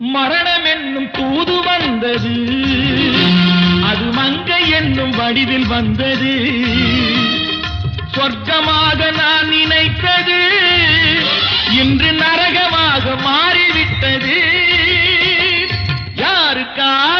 மரணம் என்னும் தூது வந்தது. அது மங்கை என்னும் வடிவில் வந்தது. சொர்க்கமாக நான் நினைத்தது இன்று நரகமாக மாறிவிட்டது. யாருக்கா